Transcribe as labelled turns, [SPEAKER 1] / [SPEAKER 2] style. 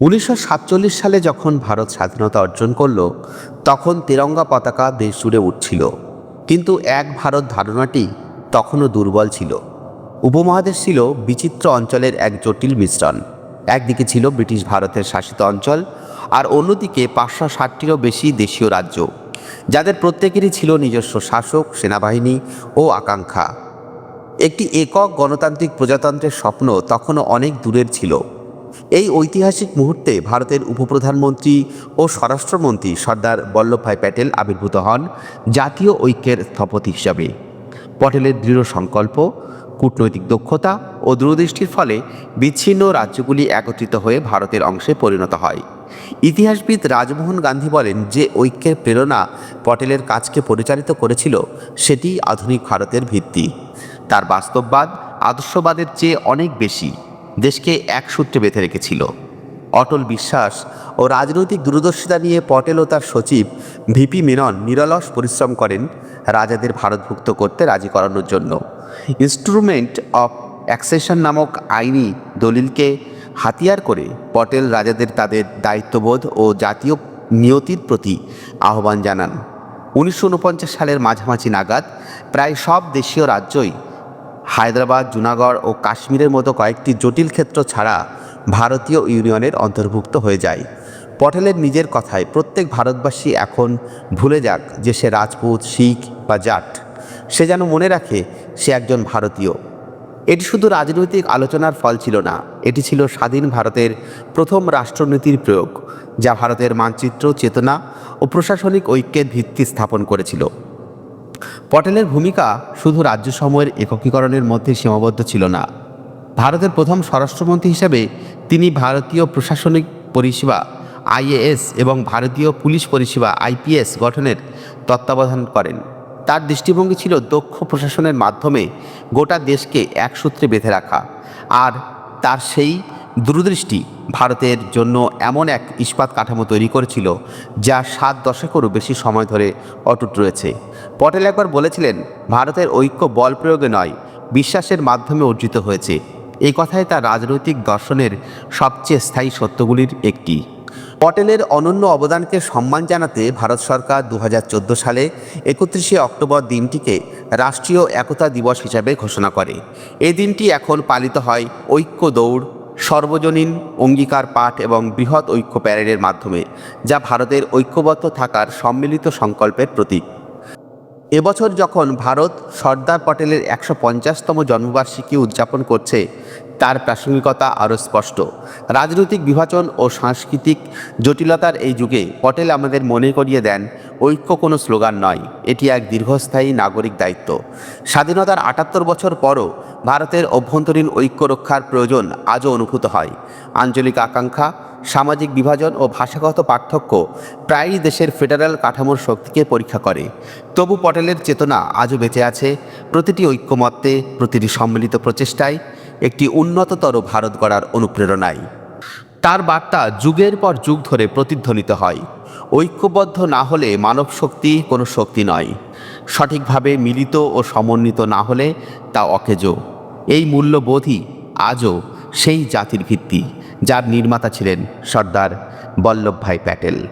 [SPEAKER 1] উনিশশো সাতচল্লিশ সালে যখন ভারত স্বাধীনতা অর্জন করল, তখন তিরঙ্গা পতাকা দেশ জুড়ে উঠছিল। কিন্তু এক ভারত ধারণাটি তখনও দুর্বল ছিল। উপমহাদেশ ছিল বিচিত্র অঞ্চলের এক জটিল মিশ্রণ। একদিকে ছিল ব্রিটিশ ভারতের শাসিত অঞ্চল, আর অন্যদিকে পাঁচশো ষাটটিরও বেশি দেশীয় রাজ্য, যাদের প্রত্যেকেরই ছিল নিজস্ব শাসক, সেনাবাহিনী ও আকাঙ্ক্ষা। একটি একক গণতান্ত্রিক প্রজাতন্ত্রের স্বপ্ন তখনও অনেক দূরের ছিল। এই ঐতিহাসিক মুহূর্তে ভারতের উপপ্রধানমন্ত্রী ও স্বরাষ্ট্রমন্ত্রী সর্দার বল্লভভাই প্যাটেল আবির্ভূত হন জাতীয় ঐক্যের স্থপতি হিসাবে। পটেলের দৃঢ় সংকল্প, কূটনৈতিক দক্ষতা ও দূরদৃষ্টির ফলে বিচ্ছিন্ন রাজ্যগুলি একত্রিত হয়ে ভারতের অংশে পরিণত হয়। ইতিহাসবিদ রাজমোহন গান্ধী বলেন যে ঐক্যের প্রেরণা পটেলের কাজকে পরিচালিত করেছিল সেটি আধুনিক ভারতের ভিত্তি। তার বাস্তববাদ আদর্শবাদের চেয়ে অনেক বেশি। দেশকে এক সূত্রে বেঁধে রেখেছিল। অটল বিশ্বাস ও রাজনৈতিক দূরদর্শিতা নিয়ে পটেল ও তার সচিব ভিপি মেনন নিরলস পরিশ্রম করেন রাজাদের ভারতভুক্ত করতে রাজি করানোর জন্য। ইনস্ট্রুমেন্ট অফ অ্যাক্সেশন নামক আইনি দলিলকে হাতিয়ার করে পটেল রাজাদের তাদের দায়িত্ববোধ ও জাতীয় নিয়তির প্রতি আহ্বান জানান। উনিশশো উনপঞ্চাশ সালের মাঝামাঝি নাগাদ প্রায় সব দেশীয় রাজ্যই হায়দ্রাবাদ, জুনাগড় ও কাশ্মীরের মতো কয়েকটি জটিল ক্ষেত্র ছাড়া ভারতীয় ইউনিয়নের অন্তর্ভুক্ত হয়ে যায়। পটেলের নিজের কথায় প্রত্যেক ভারতবাসী এখন ভুলে যাক যে সে রাজপুত, শিখ বা জাট। সে যেন মনে রাখে সে একজন ভারতীয়। এটি শুধু রাজনৈতিক আলোচনার ফল ছিল না, এটি ছিল স্বাধীন ভারতের প্রথম রাষ্ট্রনীতির প্রয়োগ, যা ভারতের মানচিত্র, চেতনা ও প্রশাসনিক ঐক্যের ভিত্তি স্থাপন করেছিল। পটেলের ভূমিকা শুধু রাজ্যসমূহের একীকরণের মধ্যে সীমাবদ্ধ ছিল না। ভারতের প্রথম স্বরাষ্ট্রমন্ত্রী হিসেবে তিনি ভারতীয় প্রশাসনিক পরিষেবা, আইএএস এবং ভারতীয় পুলিশ পরিষেবা, আইপিএস গঠনের তত্ত্বাবধান করেন। তার দৃষ্টিভঙ্গি ছিল দক্ষ প্রশাসনের মাধ্যমে গোটা দেশকে এক সূত্রে বেঁধে রাখা। আর তার সেই দূরদৃষ্টি ভারতের জন্য এমন এক ইস্পাত কাঠামো তৈরি করেছিল, যা সাত দশকেরও বেশি সময় ধরে অটুট রয়েছে। পটেল একবার বলেছিলেন, ভারতের ঐক্য বল প্রয়োগে নয়, বিশ্বাসের মাধ্যমে অর্জিত হয়েছে। এই কথাই তার রাজনৈতিক দর্শনের সবচেয়ে স্থায়ী সত্যগুলির একটি। পটেলের অনন্য অবদানকে সম্মান জানাতে ভারত সরকার দু হাজার চোদ্দ সালে একত্রিশে অক্টোবর দিনটিকে রাষ্ট্রীয় একতা দিবস হিসাবে ঘোষণা করে। এই দিনটি এখন পালিত হয় ঐক্য দৌড় সর্বজনীন অঙ্গীকার পাঠ এবং বৃহৎ ঐক্য প্যারেডের মাধ্যমে, যা ভারতের ঐক্যবদ্ধ থাকার সম্মিলিত সংকল্পের প্রতীক। এবছর যখন ভারত সর্দার পটেলের একশো পঞ্চাশতম জন্মবার্ষিকী উদযাপন করছে তার প্রাসঙ্গিকতা আরও স্পষ্ট। রাজনৈতিক বিভাজন ও সাংস্কৃতিক জটিলতার এই যুগে পটেল আমাদের মনে করিয়ে দেন, ঐক্য কোনো স্লোগান নয়, এটি এক দীর্ঘস্থায়ী নাগরিক দায়িত্ব। স্বাধীনতার আটাত্তর বছর পরও ভারতের অভ্যন্তরীণ ঐক্য রক্ষার প্রয়োজন আজও অনুভূত হয়। আঞ্চলিক আকাঙ্ক্ষা, সামাজিক বিভাজন ও ভাষাগত পার্থক্য প্রায়ই দেশের ফেডারেল কাঠামোর শক্তিকে পরীক্ষা করে। তবু পটেলের চেতনা আজও বেঁচে আছে, প্রতিটি ঐক্যমত্যে, প্রতিটি সম্মিলিত প্রচেষ্টায় একটি উন্নততর ভারত গড়ার অনুপ্রেরণায়। তার বার্তা যুগের পর যুগ ধরে প্রতিধ্বনিত হয়। ঐক্যবদ্ধ না হলে মানব শক্তি কোনো শক্তি নয়। সঠিকভাবে মিলিত ও সমন্বিত না হলে তা অকেজো। এই মূল্যবোধই আজও সেই জাতির ভিত্তি, যার নির্মাতা ছিলেন সর্দার বল্লভভাই প্যাটেল।